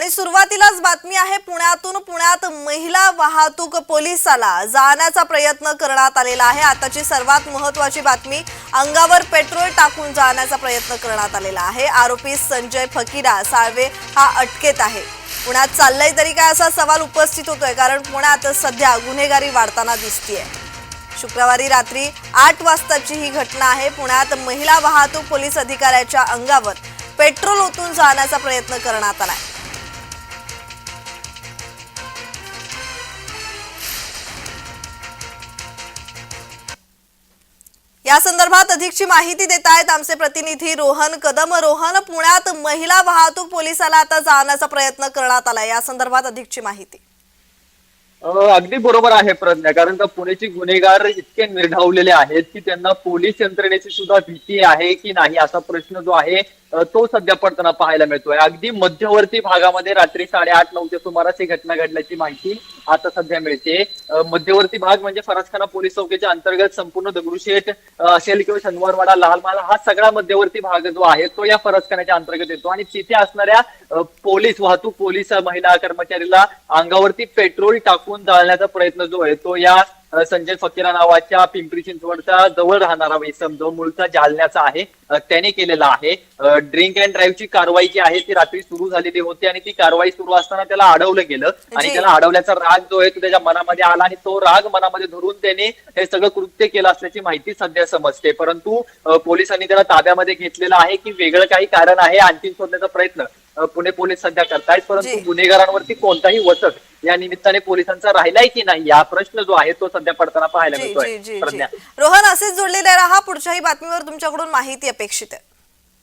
आणि सुरुवातीलाच बातमी आहे पुण्यातून पुण्यात महिला वाहतूक पोलिसाला जाण्याचा प्रयत्न करण्यात आलेला आहे. आताची सर्वात महत्वाची बातमी अंगावर पेट्रोल टाकून जाण्याचा प्रयत्न करण्यात आलेला आहे. आरोपी संजय फकीरा साळवे हा अटकेत आहे. पुण्यात चाललंय तरी काय असा सवाल उपस्थित होतोय कारण पुण्यात सध्या गुन्हेगारी वाढताना दिसतीये. शुक्रवारी रात्री आठ वाजताची ही घटना आहे. पुण्यात महिला वाहतूक पोलीस अधिकाऱ्याच्या अंगावर पेट्रोल ओतून जाण्याचा प्रयत्न करण्यात आलाय. या संदर्भात अधिकची माहिती देत आहेत आमचे प्रतिनिधी रोहन कदम. रोहन पुण्यात महिला वाहतूक पोलिसाला आता जाण्याचा प्रयत्न करण्यात आला या संदर्भात अधिकची माहिती. अगदी बरोबर आहे प्रज्ञा. कारण का पुण्याचे गुन्हेगार इतके निर्ढावलेले आहेत की त्यांना पोलीस यंत्रणेची सुद्धा भीती आहे की नाही असा प्रश्न जो आहे तो सध्या पडताना पाहायला मिळतोय. अगदी मध्यवर्ती भागामध्ये रात्री साडेआठ नऊच्या सुमारास ही घटना घडल्याची माहिती आता सध्या मिळते. मध्यवर्ती भाग म्हणजे फरसखाना पोलीस चौकीच्या अंतर्गत संपूर्ण दगडूशेठ असेल किंवा शनिवारवाडा लालमाला हा सगळा मध्यवर्ती भाग जो आहे तो या फरसखान्याच्या अंतर्गत येतो. आणि तिथे असणाऱ्या पोलीस वाहतूक पोलीस महिला कर्मचारीला अंगावरती पेट्रोल टाकून जाळण्याचा प्रयत्न जो आहे तो या संजय फकीरा नावाच्या पिंपरी चिंचवडच्या जवळ राहणारा इसम जो मूळचा जालन्याचा आहे त्याने केलेला आहे ड्रिंक अँड ड्राईव्हची कारवाई जी आहे ती रात्री सुरू झालेली होती आणि ती कारवाई सुरू असताना त्याला अडवलं गेलं आणि जी. त्याला अडवल्याचा राग जो आहे तो त्याच्या मनामध्ये आला आणि तो राग मनामध्ये धरून त्याने हे सगळं कृत्य केलं असल्याची माहिती सध्या समजते परंतु पोलिसांनी त्याला ताब्यामध्ये घेतलेलं आहे की वेगळं काही कारण आहे आणखी शोधण्याचा प्रयत्न पुणे पोलीस सध्या करतायत परंतु जी. गुन्हेगारांवरती कोणताही वचक या निमित्ताने पोलिसांचा राहिलाय की नाही? हा प्रश्न जो आहे तो सध्या पडताना पाहायला मिळतोय. रोहन असेच जोडलेले राहा. पुढच्याही बातमीवर तुमच्याकडून माहिती अपेक्षित आहे.